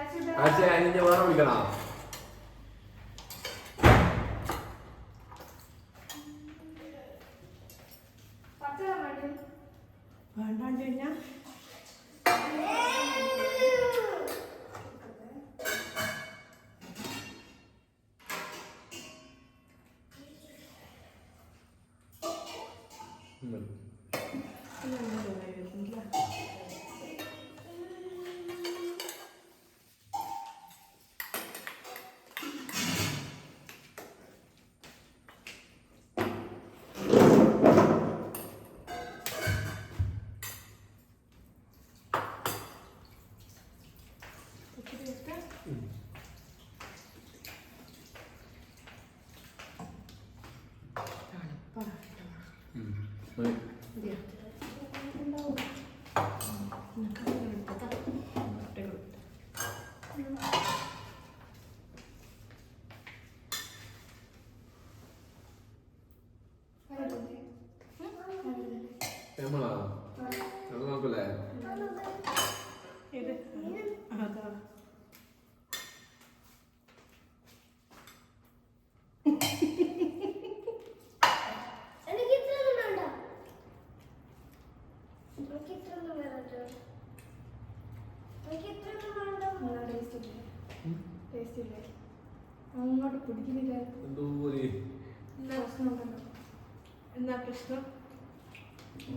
ആഴ്ച അതിന് വേറെ വിളിക്കണോ വേണ്ടാണ്ട് കഴിഞ്ഞാ ഉം.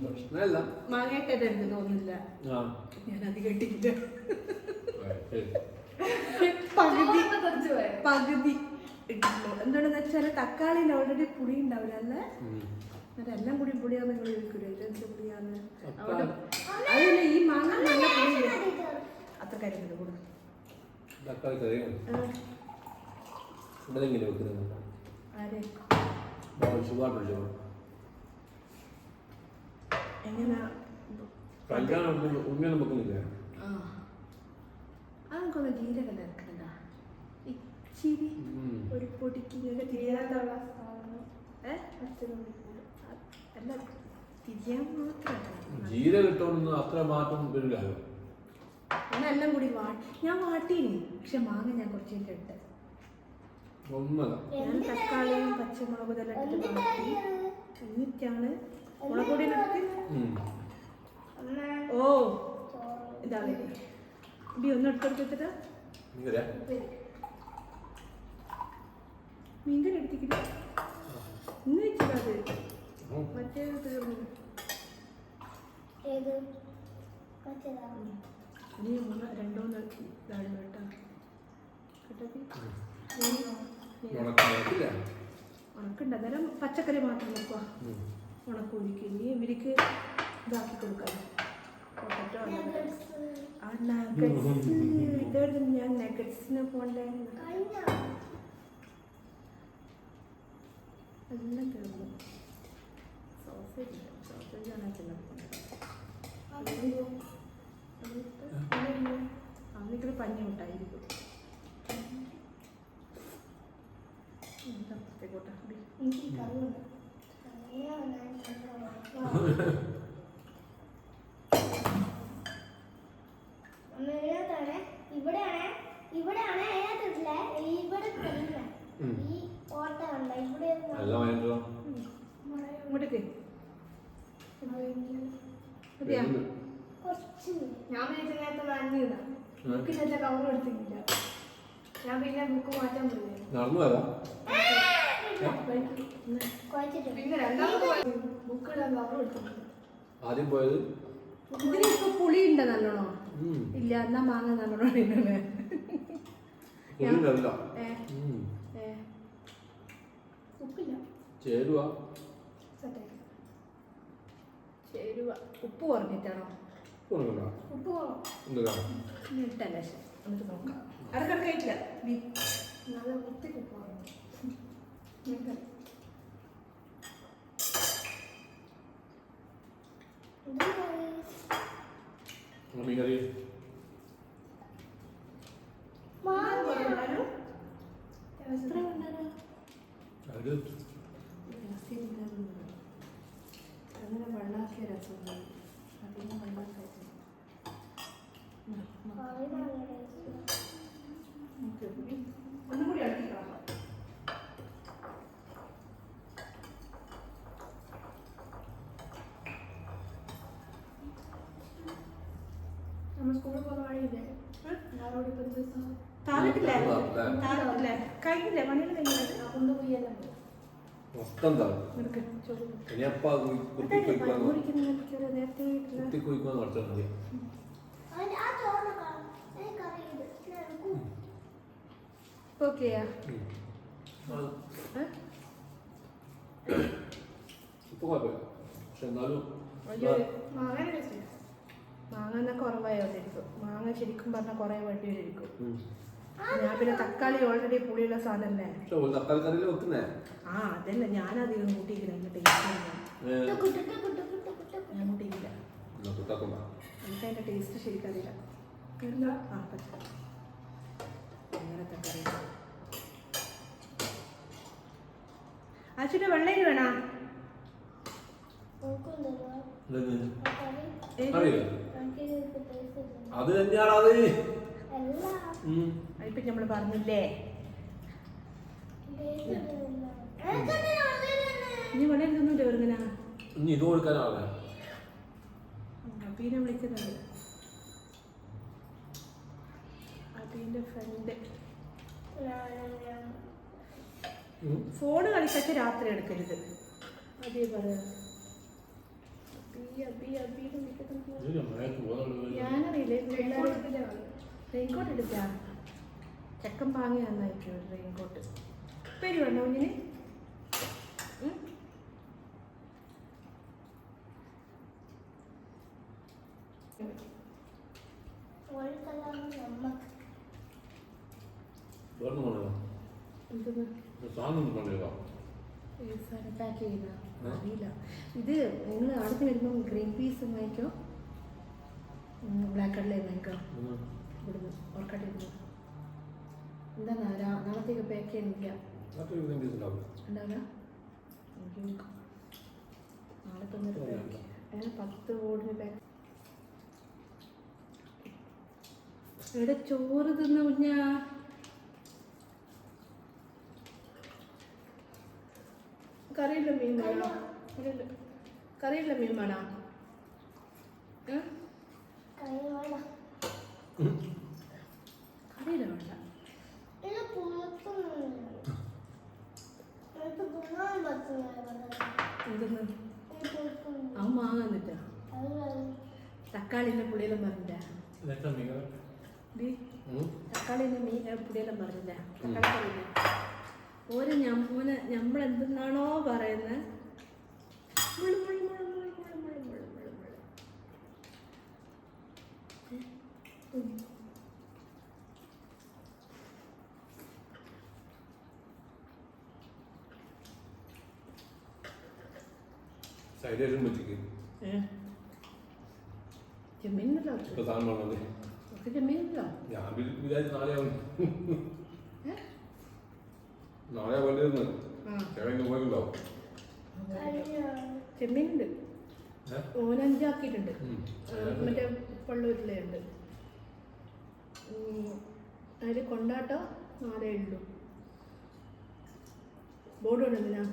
പ്രശ്നമല്ല മാങ്ങേട്ടത് എനിക്ക് തോന്നുന്നില്ല ഞാൻ ആ, ശരി. പകുതി. പകുതി എന്താണെന്ന് വെച്ചാൽ തക്കാളിയിൽ ഓൾറെഡി പുളി ഉണ്ടാവില്ല അല്ലേ. അതെല്ലാം കൂടി പുളിയാന്ന് നിങ്ങൾ ചോദിക്കൂലേ? ഇതെന്ത് പുളിയാന്ന്? അതല്ല ഈ മാങ്ങ നല്ല പുളി അത്ര കരിമില്ല കൂടെ തക്കാളി കറിയും ഇവിടെ എങ്ങനെ ആരെ? ഷുഗർ വിളിച്ചോ എങ്ങനെ? കല്യാണം ഉണ്ണിയൊന്നും വെക്കുന്നില്ല ആ. അതൊക്കെ ജീരകം ഇറക്കണതാ ഇച്ചിരി. ഒരു പൊടിക്ക് അല്ല തിരിയാൻ മാത്രമല്ല. ജീരകം ഇട്ടോണ്ടൊന്നും അത്ര മാറ്റം വരില്ലല്ലോ ഞാൻ എല്ലാം കൂടി വാട്ടി ഞാൻ വാട്ടീനി പക്ഷെ മാങ്ങ ഞാൻ കുറച്ച് ഇട്ട് ഞാൻ തക്കാളിയും പച്ചമുളകും ഇതെല്ലാം ഇട്ടിട്ട് വാട്ടി. എന്നിട്ടാണ് മുളക് പൊടി ഇട്ട് ഓ. ഇതാണ് ബി ഒന്ന് എടുത്തെടുത്തിട്ട് മീൻകറി എടുത്തിക്കില്ല ഇന്ന് വെച്ചത് അത്. മറ്റേ തീർന്നു ഇനി മൂന്ന് രണ്ടോന്ന് ഇതാണ് കേട്ടോ. കേട്ടോ ഉണക്കില്ല. ഉണക്കുണ്ട് അന്നേരം പച്ചക്കറി മാത്രം വെക്കുക ഉം. ഉണക്കൂലിക്ക് ഇനി ഇവർക്ക് ഇതാക്കി കൊടുക്കാം. പൊട്ടറ്റോ. ആ നഗറ്റ്സ് ഇതായിരുന്നു ഞാൻ നഗറ്റ്സിന് പോണ്ടായിരുന്നു എല്ലാം തീർന്നു കറിയുണ്ട് ഇവിടെയാണേ ഇവിടെയാണേ അതിനകത്തില്ല ഇവിടെ. ഈ ഓട്ട ഉണ്ട്? ഇവിടെ ഇങ്ങോട്ടേക്ക്. ഞാൻ വിചാരിച്ച നേരത്തെ നനഞ്ഞതാ ബുക്കിന്റെ കവർ എടുത്തില്ല ഞാൻ പിന്നെ ബുക്ക് മാറ്റാൻ പോയി നടന്നു വരാം ആദ്യം പോയത്? ഇതിനിപ്പോ പുളി ഉണ്ട് നല്ലോണോ. ഇല്ല എന്നാ മാങ്ങ നല്ലോണം ചേരുവ? ചേരുവ. ഉപ്പ് കുറഞ്ഞിട്ടാണോ? ഉപ്പ് കുറവ്. ഇട്ടല്ല നോക്കാം. ഇടക്കിടക്കായിട്ടില്ല നീ നല്ല വൃത്തിക്ക് ഉപ്പ് മീൻ കറി അത് ഇപ്പൊ കുഴപ്പമില്ല. പക്ഷെ എന്നാലും മാങ്ങ എന്നാൽ കുറവായോണ്ടിരിക്കും മാങ്ങ ശരിക്കും പറഞ്ഞാൽ കുറേ വേണ്ടി വരും ഞാൻ പിന്നെ തക്കാളി ഓൾറെഡി പുളിയുള്ള സാധനല്ലേ? തക്കാളി വെക്കുന്നേ? ആ അതല്ല ഞാനധികം കൂട്ടിയിരിക്കണം. എന്റെ ടേസ്റ്റ് ഞാൻ ടേസ്റ്റ് ശരിക്കറിയില്ല ആ പറ്റും അങ്ങനെ തക്കാളി വേണോ? അത് തന്നെയാണത് നമ്മൾ പറഞ്ഞില്ലേ? നീ ഇവിടെ ഇരുന്നില്ല വെറുങ്ങനെ ഇത് അബീനെ വിളിക്കുന്നത് അബീന്റെ ഫ്രണ്ട് ഫോണ് കളിക്കൊക്കെ രാത്രി എടുക്കരുത്. അതേ റെയിൻകോട്ട് എടുക്കാം? ചെക്കൻ പാങ്ങി നന്നായിരിക്കും പേര് റെയിൻകോട്ട് ഇങ്ങനെ കുഞ്ഞിന് സാധനം കൊണ്ടേക്കാം പാക്ക് ആ? അറിയില്ല. ഇത് നിങ്ങൾ അടുത്ത് വരുമ്പോൾ ഗ്രീൻ പീസ് വാങ്ങിക്കോ. ബ്ലാക്ക് കടലേ വാങ്ങിക്കോ. ഇവിടുന്ന് ഓർക്കട്ടെ ഇരുന്ന് എന്താ നാളത്തേക്ക് പാക്ക് ചെയ്യുന്നില്ല ഇവിടെ ഉണ്ടാവില്ല നാളെ തന്നിട്ട് പാക്ക് ഏ പത്ത് ഓടിന് പാക്ക് എവിടെ ചോറ് തിന്ന കുഞ്ഞാ. കറിയുള്ള മീൻ വേണോ. കറിയുള്ള മീൻ വേണോ? കറിയില്ല വേണ്ട. അവൻ വാങ്ങാന്നിട്ടാ തക്കാളിന്റെ പുളിയെല്ലാം പറഞ്ഞിട്ടാ തക്കാളിന്റെ മീൻ പുളിയെല്ലാം പറഞ്ഞിട്ടാ തക്കാളി ഒരു ഞമ്പൂന് ഞമ്മൾ എന്തെന്നാണോ പറയുന്നത് സൈഡിലും വെച്ചിക്ക് ചെമ്മീൻ ഇപ്പൊ ഞാൻ വിചാരിച്ചു നാളെയാവും നാളെ വലുതെന്ന് ചേട്ടൻ പോയില്ലോ ചെമ്മീനുണ്ട്. ഓനഞ്ചാക്കിയിട്ടുണ്ട് മറ്റേ പള്ളൂരിലേ ഉണ്ട് അതിൽ കൊണ്ടാട്ടോ നാളെ ഉള്ളൂ. ബോർഡ് ഉണ്ടല്ലോ